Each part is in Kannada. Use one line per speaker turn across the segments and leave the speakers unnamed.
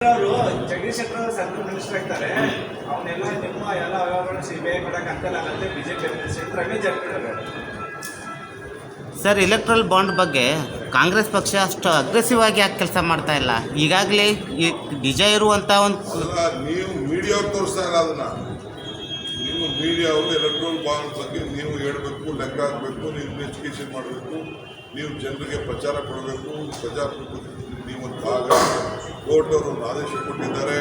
ಅವರು ಜಗದೀಶ್ ಶೆಟ್ಟರ್ ಅವರು ಸೆಂಟ್ರಲ್ ಮಿನಿಸ್ಟರ್ ಆಗ್ತಾರೆ. ಅವನ್ನೆಲ್ಲ ನಿಮ್ಮ ಎಲ್ಲ ಆಗ್ತಲ್ಲ ಬಿಜೆಪಿ
ಸರ್ ಇಲೆಕ್ಟ್ರಲ್ ಬಾಂಡ್ ಬಗ್ಗೆ ಕಾಂಗ್ರೆಸ್ ಪಕ್ಷ ಅಷ್ಟು ಅಗ್ರೆಸಿವ್ ಆಗಿ ಯಾಕೆ ಕೆಲಸ ಮಾಡ್ತಾ ಇಲ್ಲ? ಈಗಾಗಲೇ ಈ ನಿಜ ಇರುವಂಥ ಒಂದು
ಅಲ್ಲ ನೀವು ಮೀಡಿಯಾ ತೋರಿಸ್ತಾ ಇಲ್ಲ ಅದನ್ನ. ನೀವು ಮೀಡಿಯಾ ಅವರು ಎಲೆಕ್ಟ್ರೋಲ್ ಬಾಂಡ್ ಬಗ್ಗೆ ನೀವು ಹೇಳಬೇಕು ಲೆಕ್ಕ ಹಾಕಬೇಕು ನೀವು ಇನ್ವೆಸ್ಟಿಗೇಷನ್ ಮಾಡಬೇಕು ನೀವು ಜನರಿಗೆ ಪ್ರಚಾರ ಕೊಡಬೇಕು ಪ್ರಜಾಪ್ರಭುತ್ವ ನೀವು ಒಂದು ಭಾಗ ಕೋರ್ಟ್ ಅವರು ಒಂದು ಆದೇಶ ಕೊಟ್ಟಿದ್ದಾರೆ.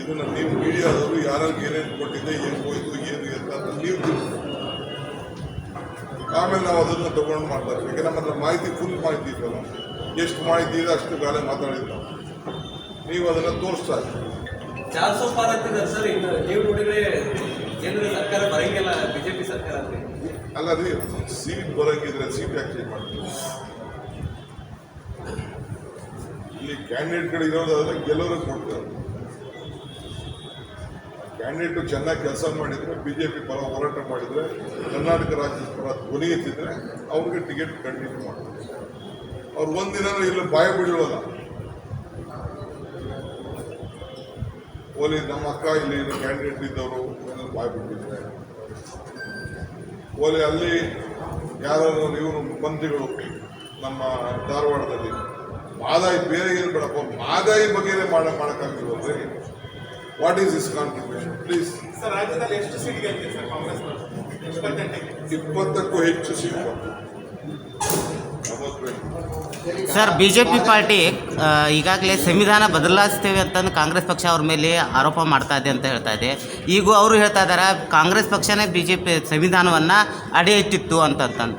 ಇದನ್ನ ನೀವು ಮೀಡಿಯಾದವರು ಯಾರಿಗೆ ಏನೇನು ಕೊಟ್ಟಿದೆ ಏನು ಹೋಯ್ತು ಏನು ಅಂತ ನೀವು ತಿಳಿಸಿ. ಆಮೇಲೆ ನಾವು ಅದನ್ನು ತಗೊಂಡು ಮಾಡ್ತಾರೆ ಯಾಕೆ ನಮ್ಮ ಹತ್ರ ಮಾಹಿತಿ ಫುಲ್ ಮಾಹಿತಿ ಇದೆಯಲ್ಲ ಎಷ್ಟು ಮಾಹಿತಿ ಇದೆ ಅಷ್ಟು ಗಾಲೆ ಮಾತಾಡಿದ್ದು ನೀವು. ಅದನ್ನು ತೋರಿಸ್ತಾ ಇದ್ದೀರಿ
ಚಾರ್ ಸೋ ಆಗ್ತಿದ್ದಾರೆ ಸರ್ ಇನ್ನು ನೀವು ನೋಡಿದ್ರೆ ಕೇಂದ್ರ ಸರ್ಕಾರ ಬರಂಗಿಲ್ಲ ಬಿಜೆಪಿ ಸರ್ಕಾರ
ಅಲ್ಲ ರೀ ಸೀಟ್ ಬರಂಗಿದ್ರೆ ಸೀಟ್ ಯಾಕೆ ಚೇಂಜ್ ಮಾಡ್ತೀವಿ ಇಲ್ಲಿ ಕ್ಯಾಂಡಿಡೇಟ್ಗಳು ಇರೋದಾದ್ರೆ ಗೆಲ್ಲೋರಿಗೆ ಕೊಡ್ತಾರೆ. ಕ್ಯಾಂಡಿಡೇಟು ಚೆನ್ನಾಗಿ ಕೆಲಸ ಮಾಡಿದ್ರೆ ಬಿಜೆಪಿ ಪರ ಹೋರಾಟ ಮಾಡಿದ್ರೆ, ಕರ್ನಾಟಕ ರಾಜ್ಯದ ಪರ ಧ್ವನಿ ಎತ್ತಿದ್ರೆ ಅವ್ರಿಗೆ ಟಿಕೆಟ್ ಕಂಟಿನ್ಯೂ ಮಾಡ್ತಾರೆ. ಅವ್ರು ಒಂದಿನ ಇಲ್ಲಿ ಬಾಯ ಬಿಡೋಲ್ಲ ಓಲಿ ನಮ್ಮ ಅಕ್ಕ ಇಲ್ಲಿ ಕ್ಯಾಂಡಿಡೇಟ್ ಇದ್ದವರು ಬಾಯ್ ಬಿಟ್ಟಿದ್ರೆ ಓಲಿ ಅಲ್ಲಿ ಯಾರು ಇವರು ಮಂತ್ರಿಗಳು ನಮ್ಮ ಧಾರವಾಡದಲ್ಲಿ ಮಾದಾಯಿ ಬೇರೆ ಏನು ಬೇಡಪ್ಪ ಮಾದಾಯಿ ಬಗ್ಗೆ ಮಾಡ ಮಾಡೋಕ್ಕಾಗಿಲ್ವಲ್ರಿ what is this contribution please
sir ರಾಜ್ಯದಲ್ಲಿ ಎಷ್ಟು ಸೀಟ್ ಗೆಲ್ತೀವಿ ಸರ್ ಕಾಂಗ್ರೆಸ್ ಇಪ್ಪತ್ತೆಂಟಕ್ಕೆ
ಇಪ್ಪತ್ತಕ್ಕೂ ಹೆಚ್ಚು
seat. Sir BJP J P party ಈಗಾಗಲೇ ಸಂವಿಧಾನ ಬದಲಾಯಿಸ್ತೇವೆ ಅಂತಂದು ಕಾಂಗ್ರೆಸ್ ಪಕ್ಷ ಅವ್ರ ಮೇಲೆ ಆರೋಪ ಮಾಡ್ತಾ ಇದೆ ಅಂತ ಹೇಳ್ತಾ ಇದೆ. ಈಗ ಅವರು ಹೇಳ್ತಾ ಇದ್ದಾರೆ ಕಾಂಗ್ರೆಸ್ ಪಕ್ಷನೇ ಬಿಜೆಪಿ ಜೆ ಪಿ ಸಂವಿಧಾನವನ್ನು ಅಡಿ ಇಟ್ಟಿತ್ತು ಅಂತಂತಂದು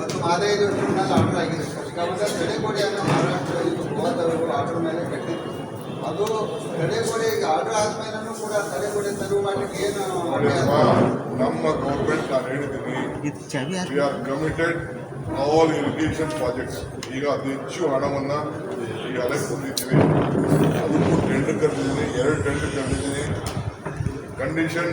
ಮತ್ತು ಮಾದೈದು ವರ್ಷದಲ್ಲಿ ಆರ್ಡರ್ ಆಗಿದೆ. ಸಿಕ್ಕಾಪಟ್ಟೆ ತಡೆಗೋಡೆ ಅನ್ನೋ ಮಹಾರಾಷ್ಟ್ರದಲ್ಲಿ ಮೂವತ್ತವರು ಆರ್ಡರ್ ಮೇಲೆ ಕಟ್ಟಿದ್ರು. ಅದು ತಡೆಗೋಡೆ ಈಗ ಆರ್ಡರ್ ಆದ್ಮೇಲೂ ಕೂಡ ತಡೆಗೋಡೆ ತೆರವು ಮಾಡಲಿಕ್ಕೆ ಏನು
ನಮ್ಮ ಗೌರ್ಮೆಂಟ್ ನಾನು ಹೇಳಿದ್ದೀನಿ we are committed all irrigation projects ಈಗ ಅತಿ ಹೆಚ್ಚು ಹಣವನ್ನು ಈಗ ಅಲೆಕ್ ಬಂದಿದ್ದೀವಿ ಅದಕ್ಕೂ ಟೆಂಡರ್ ಕರೆದಿದ್ದೀನಿ ಎರಡು ಟೆಂಡರ್ ಕರೆದಿದ್ದೀನಿ. ಕಂಡೀಷನ್